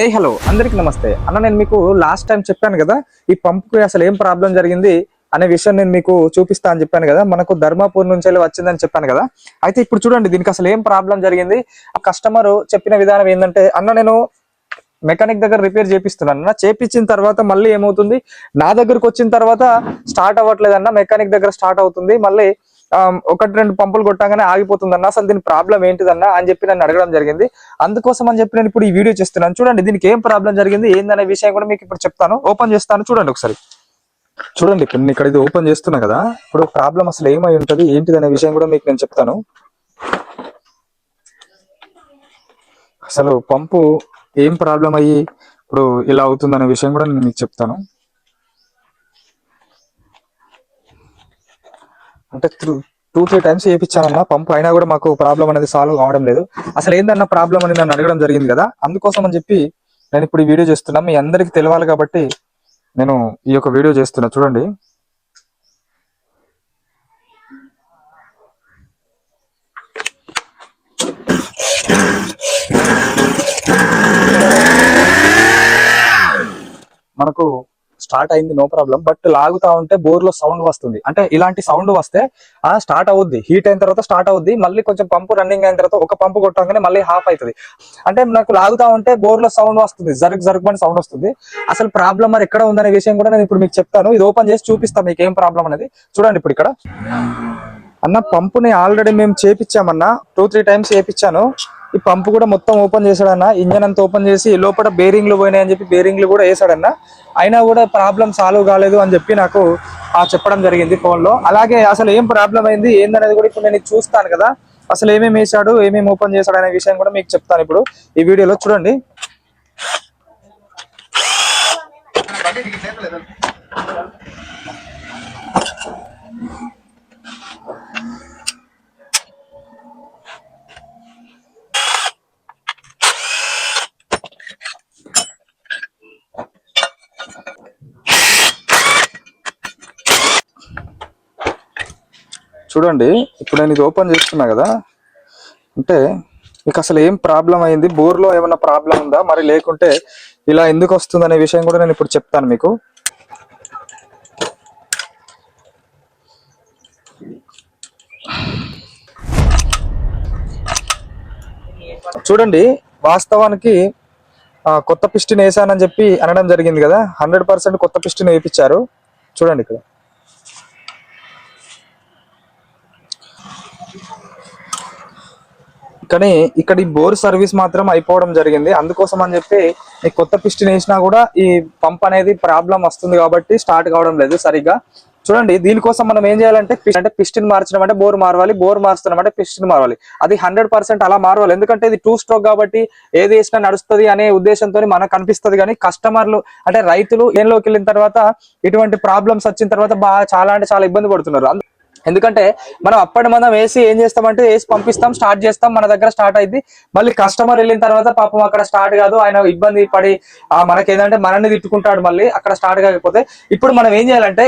ఏ hello అందరికి నమస్తే. అన్న నేను మీకు లాస్ట్ టైం చెప్పాను కదా ఈ పంపుకి అసలు ఏం ప్రాబ్లం జరిగింది అనే విషయం నేను మీకు చూపిస్తా అని చెప్పాను కదా. మనకు ధర్మాపూర్ నుంచి వచ్చిందని చెప్పాను కదా. అయితే ఇప్పుడు చూడండి దీనికి అసలు ఏం ప్రాబ్లం జరిగింది? కస్టమర్ చెప్పిన విధానం ఏంటంటే అన్న నేను మెకానిక్ దగ్గర రిపేర్ చేపిస్తున్నాను అన్న. చేపించిన తర్వాత మళ్ళీ ఏమవుతుంది? నా దగ్గరకు వచ్చిన తర్వాత స్టార్ట్ అవ్వట్లేదు అన్న. మెకానిక్ దగ్గర స్టార్ట్ అవుతుంది. మళ్ళీ ఒకటి రెండు పంపులు కొట్టగానే ఆగిపోతుందన్న అసలు దీని ప్రాబ్లం ఏంటిదన్నా అని చెప్పి నన్ను అడగడం జరిగింది. అందుకోసం అని చెప్పి నేను ఇప్పుడు ఈ వీడియో చేస్తున్నాను. చూడండి దీనికి ఏం ప్రాబ్లం జరిగింది ఏందనే విషయం కూడా మీకు ఇప్పుడు చెప్తాను. ఓపెన్ చేస్తాను చూడండి ఒకసారి. చూడండి ఇప్పుడు నేను ఇక్కడ ఇది ఓపెన్ చేస్తున్నా కదా ఇప్పుడు ప్రాబ్లం అసలు ఏమై ఉంటది ఏంటిది అనే విషయం కూడా మీకు నేను చెప్తాను. అసలు పంపు ఏం ప్రాబ్లం అయ్యి ఇప్పుడు ఇలా అవుతుందనే విషయం కూడా నేను మీకు చెప్తాను. అంటే టూ త్రీ టైమ్స్ చేయించానన్న పంపు అయినా కూడా మాకు ప్రాబ్లం అనేది సాల్వ్ అవడం లేదు. అసలు ఏందన్న ప్రాబ్లం అని నన్ను అడగడం జరిగింది కదా అందుకోసం అని చెప్పి నేను ఇప్పుడు ఈ వీడియో చేస్తున్నా. మీ అందరికి తెలియాలి కాబట్టి నేను ఈ యొక్క వీడియో చేస్తున్నా. చూడండి. మనకు స్టార్ట్ అయింది నో ప్రాబ్లం బట్ లాగుతా ఉంటే బోర్లో సౌండ్ వస్తుంది. అంటే ఇలాంటి సౌండ్ వస్తే ఆ స్టార్ట్ అవుద్ది. హీట్ అయిన తర్వాత స్టార్ట్ అవుద్ది. మళ్ళీ కొంచెం పంపు రన్నింగ్ అయిన తర్వాత ఒక పంపు కొట్టగానే మళ్ళీ హాఫ్ అవుతుంది అంటే నాకు లాగుతా ఉంటే బోర్లో సౌండ్ వస్తుంది. జరుగు జరుగుమని సౌండ్ వస్తుంది. అసలు ప్రాబ్లం మరి ఎక్కడ ఉందనే విషయం కూడా నేను ఇప్పుడు మీకు చెప్తాను. ఇది ఓపెన్ చేసి చూపిస్తాను మీకు ఏం ప్రాబ్లం అనేది. చూడండి ఇప్పుడు ఇక్కడ. అన్న పంపుని ఆల్రెడీ మేము చేపించామన్నా టూ త్రీ టైమ్స్ చేపించాను. ఈ పంపు కూడా మొత్తం ఓపెన్ చేశాడన్న. ఇంజన్ అంతా ఓపెన్ చేసి లోపల బేరింగ్లు పోయినాయి అని చెప్పి బేరింగ్లు కూడా వేసాడన్న అయినా కూడా ప్రాబ్లం సాల్వ్ కాలేదు అని చెప్పి నాకు ఆ చెప్పడం జరిగింది ఫోన్లో. అలాగే అసలు ఏం ప్రాబ్లం అయింది ఏందనేది కూడా ఇప్పుడు నేను చూస్తాను కదా. అసలు ఏమేమి వేసాడు ఏమేమి ఓపెన్ చేశాడు అనే విషయం కూడా మీకు చెప్తాను ఇప్పుడు. ఈ వీడియోలో చూడండి. చూడండి ఇప్పుడు నేను ఇది ఓపెన్ చేస్తున్నా కదా అంటే మీకు అసలు ఏం ప్రాబ్లం అయింది? బోర్లో ఏమైనా ప్రాబ్లం ఉందా? మరి లేకుంటే ఇలా ఎందుకు వస్తుంది అనే విషయం కూడా నేను ఇప్పుడు చెప్తాను మీకు. చూడండి వాస్తవానికి కొత్త పిస్టిన్ వేసానని చెప్పి అనడం జరిగింది కదా హండ్రెడ్ పర్సెంట్ కొత్త పిస్టిన్ వేయించారు. చూడండి ఇక్కడ. కానీ ఇక్కడ ఈ బోర్ సర్వీస్ మాత్రం అయిపోవడం జరిగింది. అందుకోసం అని చెప్పి ఈ కొత్త పిస్టిన్ వేసినా కూడా ఈ పంప్ అనేది ప్రాబ్లం వస్తుంది కాబట్టి స్టార్ట్ కావడం లేదు సరిగ్గా. చూడండి దీనికోసం మనం ఏం చేయాలంటే అంటే పిస్టిన్ మార్చడం అంటే బోర్ మారవాలి బోర్ మార్చడం అంటే పిస్టిన్ మారవాలి. అది హండ్రెడ్ పర్సెంట్ అలా మారవాలి. ఎందుకంటే ఇది టూ స్ట్రోక్ కాబట్టి ఏది వేసినా నడుస్తుంది అనే ఉద్దేశంతో మనకు కనిపిస్తుంది కానీ కస్టమర్లు అంటే రైతులు ఏన్లోకి వెళ్ళిన తర్వాత ఇటువంటి ప్రాబ్లమ్స్ వచ్చిన తర్వాత బాగా చాలా అంటే చాలా ఇబ్బంది పడుతున్నారు. ఎందుకంటే మనం అప్పటి మనం వేసి ఏం చేస్తామంటే వేసి పంపిస్తాం స్టార్ట్ చేస్తాం మన దగ్గర స్టార్ట్ అయింది. మళ్ళీ కస్టమర్ వెళ్ళిన తర్వాత పాపం అక్కడ స్టార్ట్ కాదు ఆయన ఇబ్బంది పడి ఆ మనకి ఏంటంటే మనల్ని తిట్టుకుంటాడు మళ్ళీ అక్కడ స్టార్ట్ కాకపోతే. ఇప్పుడు మనం ఏం చేయాలంటే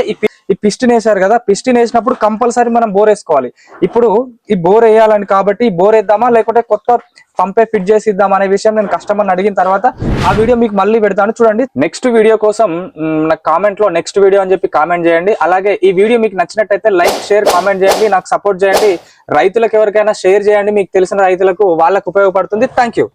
ఈ పిస్టిన్ వేసారు కదా పిస్టిన్ వేసినప్పుడు కంపల్సరీ మనం బోర్ వేసుకోవాలి. ఇప్పుడు ఈ బోర్ వేయాలని కాబట్టి ఈ బోర్ వేద్దామా లేకుంటే కొత్త పంపే ఫిట్ చేసి ఇద్దాం అనే విషయం నేను కస్టమర్ అడిగిన తర్వాత ఆ వీడియో మీకు మళ్ళీ పెడతాను. చూడండి నెక్స్ట్ వీడియో కోసం నాకు కామెంట్లో నెక్స్ట్ వీడియో అని చెప్పి కామెంట్ చేయండి. అలాగే ఈ వీడియో మీకు నచ్చినట్టయితే లైక్ షేర్ కామెంట్ చేయండి. నాకు సపోర్ట్ చేయండి. రైతులకు ఎవరికైనా షేర్ చేయండి. మీకు తెలిసిన రైతులకు వాళ్ళకు ఉపయోగపడుతుంది. Thank you